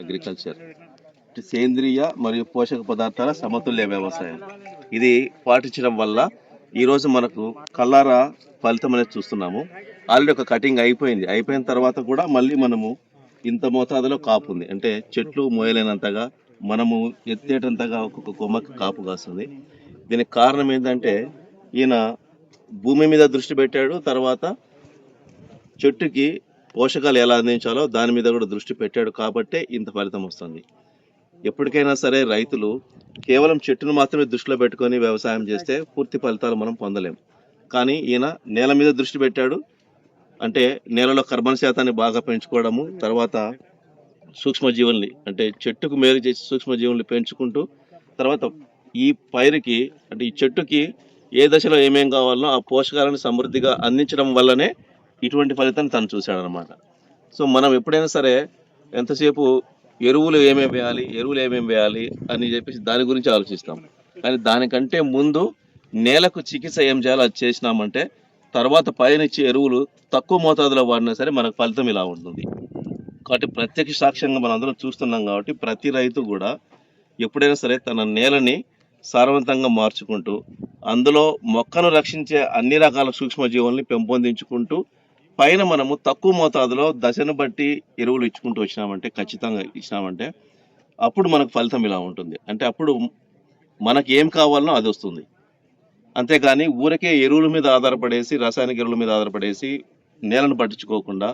Agriculture. సేంద్రియ మరియు పోషక పదార్థాల సమతుల్య వ్యవసాయం. ఇది పాటించడం వల్ల ఈరోజు మనకు కల్లారా ఫలితం అనేది చూస్తున్నాము. ఆల్రెడీ ఒక కటింగ్ అయిపోయింది. అయిపోయిన తర్వాత కూడా మళ్ళీ మనము ఇంత మోతాదులో కాపు ఉంది. అంటే చెట్లు మోయలేనంతగా మనము ఎత్తేటంతగా ఒక్కొక్క కొమ్మకి కాపు కాస్తుంది. దీనికి కారణం ఏంటంటే ఈయన భూమి మీద దృష్టి పెట్టాడు. తర్వాత చెట్టుకి పోషకాలు ఎలా అందించాలో దాని మీద కూడా దృష్టి పెట్టాడు కాబట్టే ఇంత ఫలితం వస్తుంది. ఎప్పటికైనా సరే రైతులు కేవలం చెట్టును మాత్రమే దృష్టిలో పెట్టుకొని వ్యవసాయం చేస్తే పూర్తి ఫలితాలు మనం పొందలేం. కానీ ఈయన నేల మీద దృష్టి పెట్టాడు. అంటే నేలలో కర్బన శాతాన్ని బాగా పెంచుకోవడము తర్వాత సూక్ష్మజీవుల్ని అంటే చెట్టుకు మేలు చేసి సూక్ష్మజీవుల్ని పెంచుకుంటూ తర్వాత ఈ పైరుకి అంటే ఈ చెట్టుకి ఏ దశలో ఏమేం కావాలో ఆ పోషకాలను సమృద్ధిగా అందించడం వల్లనే ఇటువంటి ఫలితాన్ని తను చూశాడనమాట. సో మనం ఎప్పుడైనా సరే ఎంతసేపు ఎరువులు ఏమేమి వేయాలి ఎరువులు ఏమేమి వేయాలి అని చెప్పేసి దాని గురించి ఆలోచిస్తాం. కానీ దానికంటే ముందు నేలకు చికిత్స ఏం చేయాలో అది చేసినామంటే తర్వాత పైనిచ్చే ఎరువులు తక్కువ మోతాదులో వాడినా సరే మనకు ఫలితం ఇలా ఉంటుంది. కాబట్టి ప్రత్యక్ష సాక్ష్యంగా మనం అందరం చూస్తున్నాం కాబట్టి ప్రతి రైతు కూడా ఎప్పుడైనా సరే తన నేలని సారవంతంగా మార్చుకుంటూ అందులో మొక్కను రక్షించే అన్ని రకాల సూక్ష్మజీవుల్ని పెంపొందించుకుంటూ పైన మనము తక్కువ మోతాదులో దశను బట్టి ఎరువులు ఇచ్చుకుంటూ వచ్చినామంటే ఖచ్చితంగా ఇచ్చినామంటే అప్పుడు మనకు ఫలితం ఇలా ఉంటుంది. అంటే అప్పుడు మనకి ఏం కావాలనో అది వస్తుంది. అంతేగాని ఊరికే ఎరువుల మీద ఆధారపడేసి రసాయనిక ఎరువుల మీద ఆధారపడేసి నేలను పట్టించుకోకుండా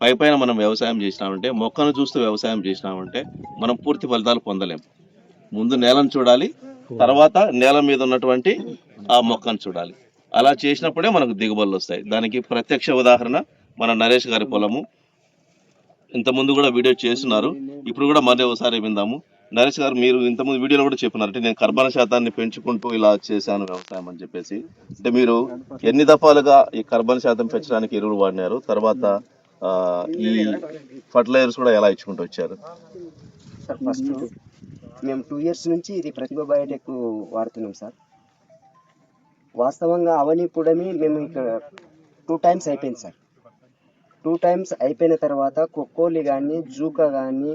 పై పైన మనం వ్యవసాయం చేసినామంటే మొక్కను చూస్తూ వ్యవసాయం చేసినామంటే మనం పూర్తి ఫలితాలు పొందలేం. ముందు నేలను చూడాలి తర్వాత నేల మీద ఉన్నటువంటి ఆ మొక్కను చూడాలి. అలా చేసినప్పుడే మనకు దిగుబడులు వస్తాయి. దానికి ప్రత్యక్ష ఉదాహరణ మన నరేష్ గారి పొలము. ఇంతకుముందు కూడా వీడియో చేస్తున్నారు. ఇప్పుడు కూడా మళ్ళీ ఒకసారి విందాము. నరేష్ గారు మీరు ఇంతకుముందు వీడియోలో కూడా చెప్పినారు. అంటే నేను కర్బన శాతాన్ని పెంచుకుంటూ ఇలా చేశాను వ్యవసాయం అని చెప్పేసి. అంటే మీరు ఎన్ని దఫాలుగా ఈ కర్బన శాతం పెంచడానికి ఎరువులు వాడినారు? తర్వాత ఈ ఫర్టిలైజర్స్ కూడా ఎలా ఇచ్చుకుంటూ వచ్చారు? సార్ ఫస్ట్ మేము టూ ఇయర్స్ నుంచి ఇది ప్రతిభ బయోటెక్ వాడుతున్నాం సార్. వాస్తవంగా అవని పుడమి మేము ఇక్కడ టూ టైమ్స్ అయిపోయింది సార్ టూ టైమ్స్ అయిపోయిన తర్వాత కొక్కోలి కానీ జూకా కానీ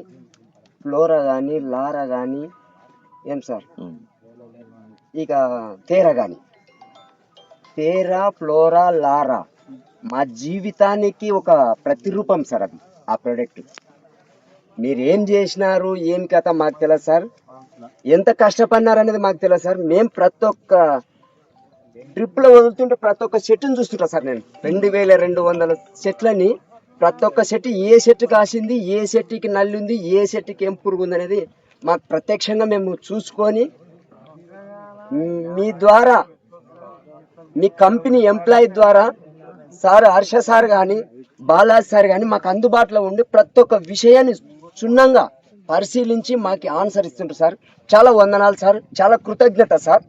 ఫ్లోరా కానీ లారా కానీ ఏం సార్ ఉమ్. ఇక తేరా కానీ తేరా ఫ్లోరా లారా మా జీవితానికి ఒక ప్రతిరూపం సార్ అది ఆ ప్రోడక్ట్ మీరు ఏం చేసినారు ఏం కథ మాకు తెలియదు సార్ ఎంత కష్టపడినారు అనేది మాకు తెలియదు సార్ మేము ప్రతి ఒక్క ట్రిప్లో వదులుతుంటే ప్రతి ఒక్క చెట్టుని చూస్తుంటా సార్ నేను. రెండు వేల రెండు వందల చెట్లని ప్రతి ఒక్క చెట్టు ఏ చెట్టు కాసింది ఏ చెట్టుకి నల్లి ఉంది ఏ చెట్టుకి ఏం పురుగు ఉంది అనేది మాకు ప్రత్యక్షంగా మేము చూసుకొని మీ ద్వారా మీ కంపెనీ ఎంప్లాయీ ద్వారా సార్ హర్ష సార్ కానీ బాలాజీ సార్ కానీ మాకు అందుబాటులో ఉండి ప్రతి ఒక్క విషయాన్ని క్షుణ్ణంగా పరిశీలించి మాకు ఆన్సర్ ఇస్తుంటారు సార్. చాలా వందనాలు సార్. చాలా కృతజ్ఞత సార్.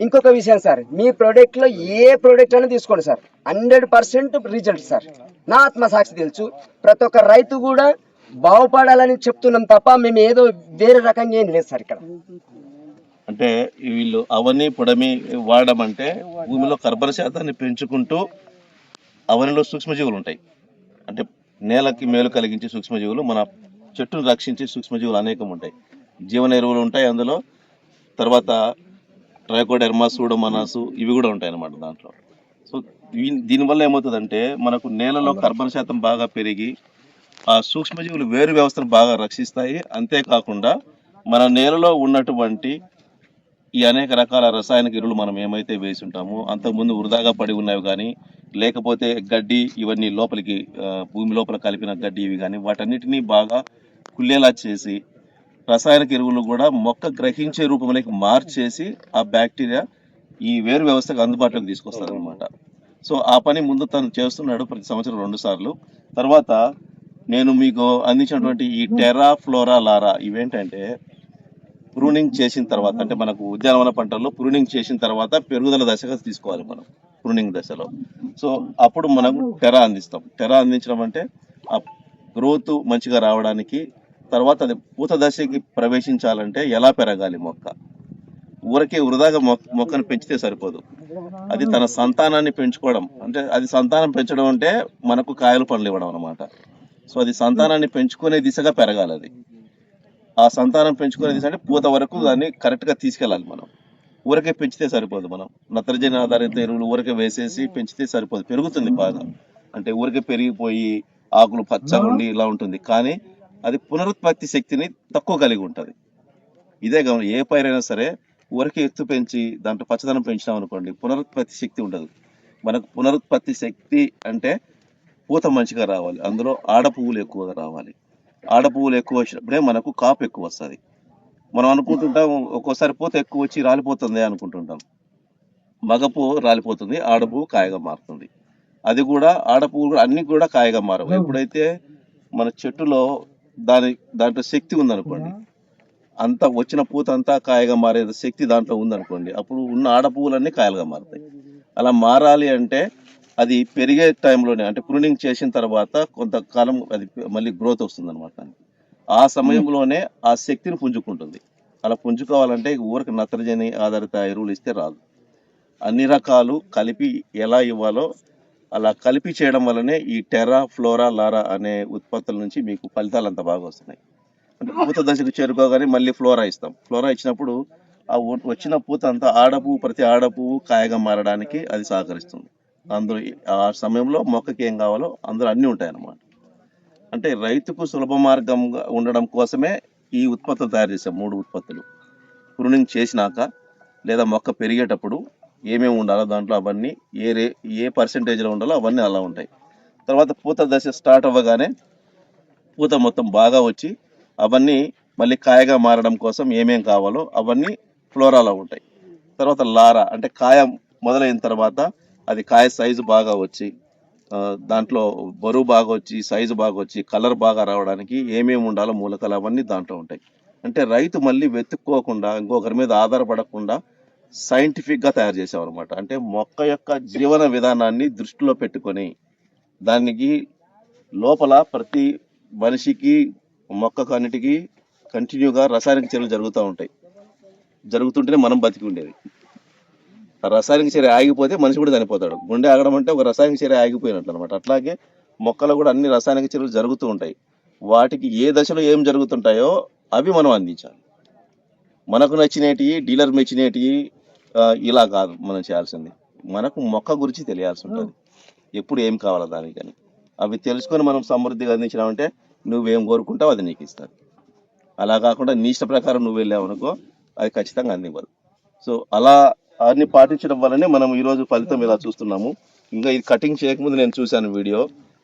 ఇంకొక విషయం సార్ మీ ప్రోడక్ట్లో ఏ ప్రోడక్ట్ అయినా తీసుకోండి sir. Hundred percent result sir. నా ఆత్మసాక్షి తెలుసు ప్రతి ఒక్క రైతు కూడా బాగుపడాలని చెప్తున్నాం తప్ప మేము ఏదో వేరే రకంగా ఏం లేదు సార్ ఇక్కడ. అంటే వీళ్ళు అవని పొడమి వాడడం అంటే భూమిలో కర్బన శాతాన్ని పెంచుకుంటూ అవనిలో సూక్ష్మజీవులు ఉంటాయి. అంటే నేలకి మేలు కలిగించే సూక్ష్మజీవులు మన చెట్టును రక్షించే సూక్ష్మజీవులు అనేకం ఉంటాయి. జీవన ఎరువులు ఉంటాయి అందులో. తర్వాత ట్రైకోడెర్మా సూడోమనాసు ఇవి కూడా ఉంటాయి అన్నమాట దాంట్లో. సో దీనివల్ల ఏమవుతుందంటే మనకు నేలలో కర్బన శాతం బాగా పెరిగి ఆ సూక్ష్మజీవులు వేరు వ్యవస్థను బాగా రక్షిస్తాయి. అంతేకాకుండా మన నేలలో ఉన్నటువంటి ఈ అనేక రకాల రసాయనిక ఎరువులు మనం ఏమైతే వేసి ఉంటామో అంతకుముందు వృధాగా పడి ఉన్నవి కానీ లేకపోతే గడ్డి ఇవన్నీ లోపలికి భూమి లోపల కలిపిన గడ్డి ఇవి కానీ వాటన్నిటినీ బాగా కుళ్ళేలా చేసి రసాయనిక ఎరువులు కూడా మొక్క గ్రహించే రూపంలోకి మార్చేసి ఆ బ్యాక్టీరియా ఈ వేరు వ్యవస్థకు అందుబాటులోకి తీసుకొస్తారు అనమాట సో ఆ పని ముందు తను చేస్తున్నాడు ప్రతి సంవత్సరం రెండు సార్లు. తర్వాత నేను మీకు అందించినటువంటి ఈ టెరా ఫ్లోరా లారా ఇవేంటంటే ప్రూనింగ్ చేసిన తర్వాత అంటే మనకు ఉద్యానవన పంటల్లో ప్రూనింగ్ చేసిన తర్వాత పెరుగుదల దశగా తీసుకోవాలి మనం ప్రూనింగ్ దశలో. సో అప్పుడు మనం టెరా అందిస్తాం. టెరా అందించడం అంటే ఆ గ్రోత్ మంచిగా రావడానికి తర్వాత అది పూత దశకి ప్రవేశించాలంటే ఎలా పెరగాలి మొక్క? ఊరకే వృధాగా మొక్క మొక్కను పెంచితే సరిపోదు. అది తన సంతానాన్ని పెంచుకోవడం. అంటే అది సంతానం పెంచడం అంటే మనకు కాయలు పండ్లు ఇవ్వడం అనమాట సో అది సంతానాన్ని పెంచుకునే దిశగా పెరగాలి అది. ఆ సంతానం పెంచుకునే దిశ అంటే పూత వరకు దాన్ని కరెక్ట్గా తీసుకెళ్ళాలి మనం. ఊరకే పెంచితే సరిపోదు మనం. నత్రజని ఆధారిత ఎరువులు ఊరకే వేసేసి పెంచితే సరిపోదు. పెరుగుతుంది బాగా. అంటే ఊరికే పెరిగిపోయి ఆకులు పచ్చగా ఉండి ఇలా ఉంటుంది. కానీ అది పునరుత్పత్తి శక్తిని తక్కువ కలిగి ఉంటుంది. ఇదే గమనం ఏ పైరైనా సరే ఊరికే ఎత్తు పెంచి దాంట్లో పచ్చదనం పెంచినాం అనుకోండి పునరుత్పత్తి శక్తి ఉండదు. మనకు పునరుత్పత్తి శక్తి అంటే పూత మంచిగా రావాలి అందులో ఆడ పువ్వులు ఎక్కువగా రావాలి. ఆడ పువ్వులు ఎక్కువ వచ్చినప్పుడే మనకు కాపు ఎక్కువ వస్తుంది. మనం అనుకుంటుంటాం ఒక్కోసారి పూత ఎక్కువ వచ్చి రాలిపోతుంది అనుకుంటుంటాం. మగ పువ్వు రాలిపోతుంది ఆడ పువ్వు కాయగా మారుతుంది. అది కూడా ఆడ పువ్వులు కూడా అన్ని కూడా కాయగా మారవు. ఎప్పుడైతే మన చెట్టులో దాని దాంట్లో శక్తి ఉందనుకోండి. అంత వచ్చిన పూత అంతా కాయగా మారే శక్తి దాంట్లో ఉందనుకోండి. అప్పుడు ఉన్న ఆడ పువ్వులన్నీ కాయలుగా మారుతాయి. అలా మారాలి అంటే అది పెరిగే టైంలోనే అంటే ప్రూనింగ్ చేసిన తర్వాత కొంతకాలం అది మళ్ళీ గ్రోత్ వస్తుంది అనమాట ఆ సమయంలోనే ఆ శక్తిని పుంజుకుంటుంది. అలా పుంజుకోవాలంటే ఊరికి నత్రజని ఆధారిత ఎరువులు ఇస్తే రాదు. అన్ని రకాలు కలిపి ఎలా ఇవ్వాలో అలా కలిపి చేయడం వల్లనే ఈ టెరా ఫ్లోరా లారా అనే ఉత్పత్తుల నుంచి మీకు ఫలితాలు అంత బాగా వస్తున్నాయి. అంటే పూత దశకు చేరుకోగానే మళ్ళీ ఫ్లోరా ఇస్తాం. ఫ్లోరా ఇచ్చినప్పుడు ఆ వచ్చిన పూత అంతా ఆడపువ్వు ప్రతి ఆడపువ్వు కాయగా మారడానికి అది సహకరిస్తుంది. అందులో ఆ సమయంలో మొక్కకి ఏం కావాలో అందులో అన్నీ ఉంటాయి అన్నమాట అంటే రైతుకు సులభ మార్గంగా ఉండడం కోసమే ఈ ఉత్పత్తులు తయారు చేసాం మూడు ఉత్పత్తులు. ప్రూనింగ్ చేసినాక లేదా మొక్క పెరిగేటప్పుడు ఏమేమి ఉండాలో దాంట్లో అవన్నీ ఏ రే ఏ పర్సంటేజ్లో ఉండాలో అవన్నీ అలా ఉంటాయి. తర్వాత పూత దశ స్టార్ట్ అవ్వగానే పూత మొత్తం బాగా వచ్చి అవన్నీ మళ్ళీ కాయగా మారడం కోసం ఏమేం కావాలో అవన్నీ ఫ్లోరాలో ఉంటాయి. తర్వాత లారా అంటే కాయ మొదలైన తర్వాత అది కాయ సైజు బాగా వచ్చి దాంట్లో బరువు బాగా వచ్చి సైజు బాగా వచ్చి కలర్ బాగా రావడానికి ఏమేమి ఉండాలో మూలకాలు అవన్నీ దాంట్లో ఉంటాయి. అంటే రైతు మళ్ళీ వెతుక్కోకుండా ఇంకొకరి మీద ఆధారపడకుండా సైంటిఫిక్గా తయారు చేసాం అనమాట అంటే మొక్క యొక్క జీవన విధానాన్ని దృష్టిలో పెట్టుకొని దానికి లోపల ప్రతి మనిషికి మొక్కకు అన్నిటికీ కంటిన్యూగా రసాయనిక చర్యలు జరుగుతూ ఉంటాయి. జరుగుతుంటేనే మనం బతికి ఉండేది. ఆ రసాయనిక చర్య ఆగిపోతే మనిషి కూడా చనిపోతాడు. గుండె ఆగడం అంటే ఒక రసాయనిక చర్య ఆగిపోయినట్లు అనమాట అట్లాగే మొక్కలు కూడా అన్ని రసాయనిక చర్యలు జరుగుతూ ఉంటాయి. వాటికి ఏ దశలో ఏం జరుగుతుంటాయో అవి మనం అందించాలి. మనకు నచ్చినవి డీలర్ మెచ్చినవి ఇలా కాదు మనం చేయాల్సింది. మనకు మొక్క గురించి తెలియాల్సి ఉంటుంది. ఎప్పుడు ఏం కావాలో దానికని. అవి తెలుసుకొని మనం సమృద్ధిగా అందించినామంటే నువ్వేం కోరుకుంటావు అది నీకు ఇస్తారు. అలా కాకుండా నీ ఇష్ట ప్రకారం నువ్వు వెళ్ళావు అనుకో అది ఖచ్చితంగా అందివ్వదు. సో అలా అన్ని పాటించడం వల్లనే మనం ఈరోజు ఫలితం ఇలా చూస్తున్నాము. ఇంకా ఇది కటింగ్ చేయకముందు నేను చూశాను వీడియో.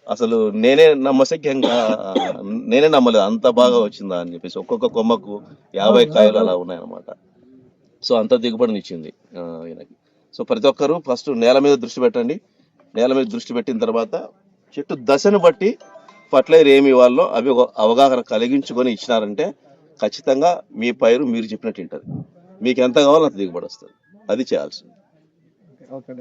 అసలు నేనే నమ్మశక్యంగా నేనే నమ్మలేదు. అంత బాగా వచ్చిందా అని చెప్పేసి ఒక్కొక్క కొమ్మకు యాభై కాయలు అలా ఉన్నాయన్నమాట. సో అంత దిగుబడినిచ్చింది ఆ, ఈయనకి. సో ప్రతి ఒక్కరూ ఫస్ట్ నేల మీద దృష్టి పెట్టండి. నేల మీద దృష్టి పెట్టిన తర్వాత చెట్టు దశను బట్టి ఫర్టిలైజర్ ఏమి ఇవ్వాలో అవి ఒక అవగాహన కలిగించుకొని ఇచ్చినారంటే ఖచ్చితంగా మీ పైరు మీరు చెప్పినట్టు ఉంటుంది మీకు ఎంత కావాలో అంత దిగుబడి వస్తుంది. అది చేయాల్సింది. ఓకే